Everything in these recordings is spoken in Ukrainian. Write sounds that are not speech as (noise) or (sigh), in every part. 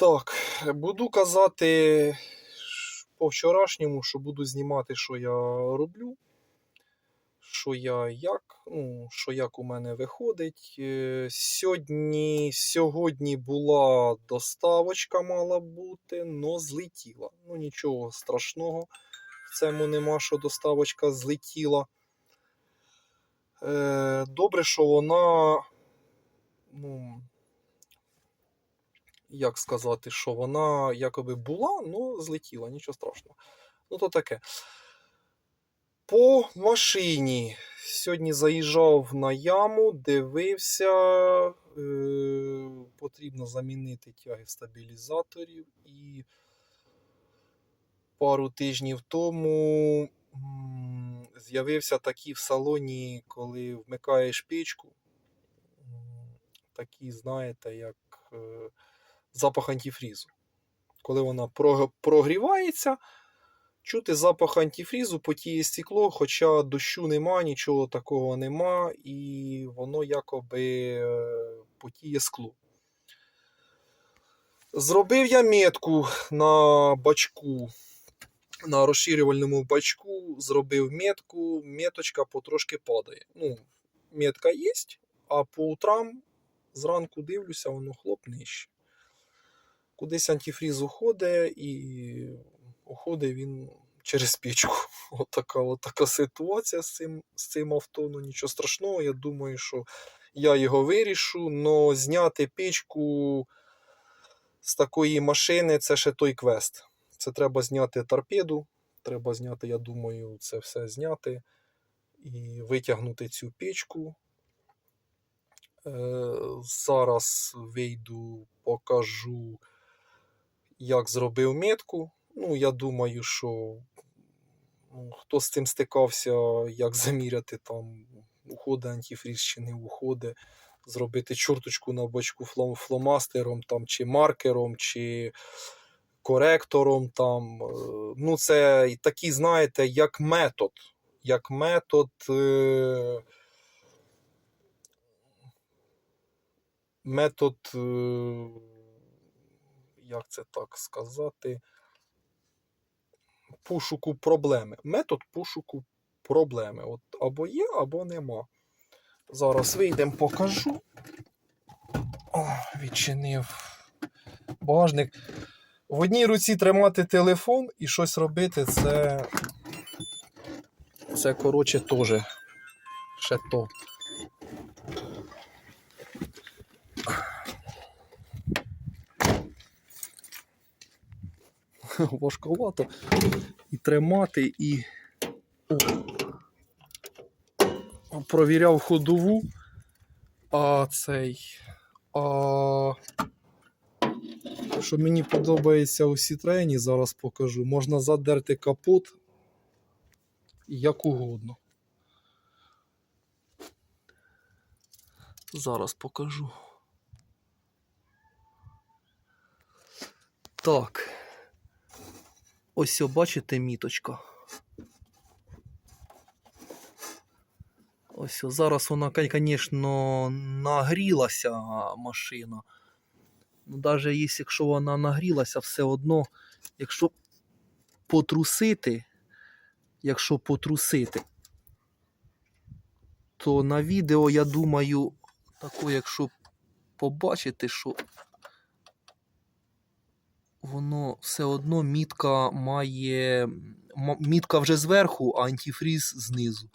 Так, буду казати по вчорашньому, що буду знімати, що я роблю, що я як, ну, що як у мене виходить. Е, Сьогодні, сьогодні була доставочка мала бути, но злетіла. Ну нічого страшного. В цьому нема, що доставочка злетіла. Е, Добре, що вона. Ну, як сказати, що вона якоби була, але злетіла, нічого страшного. Ну, то таке. По машині. Сьогодні заїжджав на яму, дивився. Е, потрібно замінити тяги стабілізаторів. І пару тижнів тому з'явився такий в салоні, коли вмикаєш печку. м, Такий, знаєте, як е, запах антифрізу. Коли вона прогрівається, чути запах антифрізу, потіє стекло, хоча дощу нема, нічого такого нема, і воно якоби е, потіє скло. Зробив я метку на бачку, на розширювальному бачку, зробив метку, меточка потрошки падає. Ну, метка є, а по утрам зранку дивлюся, воно хлоп нижче. Кудись антифріз уходить і уходить він через печку. (laughs) Отака, отака ситуація з цим, з цим авто. Ну нічого страшного. Я думаю, що я його вирішу, але зняти печку з такої машини це ще той квест. Це треба зняти торпеду. Треба зняти, я думаю, це все зняти і витягнути цю печку. Е, зараз вийду, покажу, як зробив метку. Ну, я думаю, що ну, хто з цим стикався, як заміряти там, уходить антифріз чи не уходить, зробити чорточку на флом- фломастером там, чи маркером, чи коректором. Там. е, Ну, це такий, знаєте, як метод. Як метод. Е- метод, е, як це так сказати, пошуку проблеми. Метод пошуку проблеми. От або є, або нема. Зараз вийдемо, покажу. О, відчинив багажник. В одній руці тримати телефон і щось робити, це. Це, коротше, теж ще то. (laughs) важковато і тримати, і О. провіряв ходову, а цей. А... Що мені подобається у Citroen, зараз покажу. Можна задерти капот як угодно. Зараз покажу. Так. Ось, бачите, міточка. Ось, зараз вона, звісно, нагрілася машина. Ну, навіть якщо вона нагрілася, все одно, якщо потрусити, якщо потрусити, то на відео, я думаю, тако, якщо побачити, що воно все одно мітка має. Мітка вже зверху, а антифріз знизу.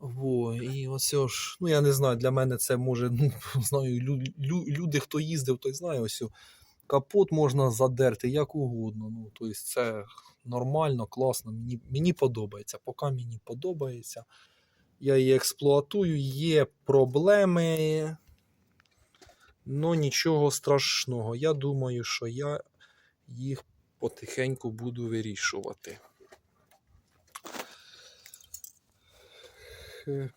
Во, і оце ж, ну я не знаю, для мене це може, ну, (laughs) знаю, лю, лю, люди, хто їздив, той знає, ось капот можна задерти як угодно. Ну, тобто це нормально, класно, мені, мені подобається. Поки мені подобається. Я її експлуатую, є проблеми. Ну, нічого страшного. Я думаю, що я їх потихеньку буду вирішувати. Е,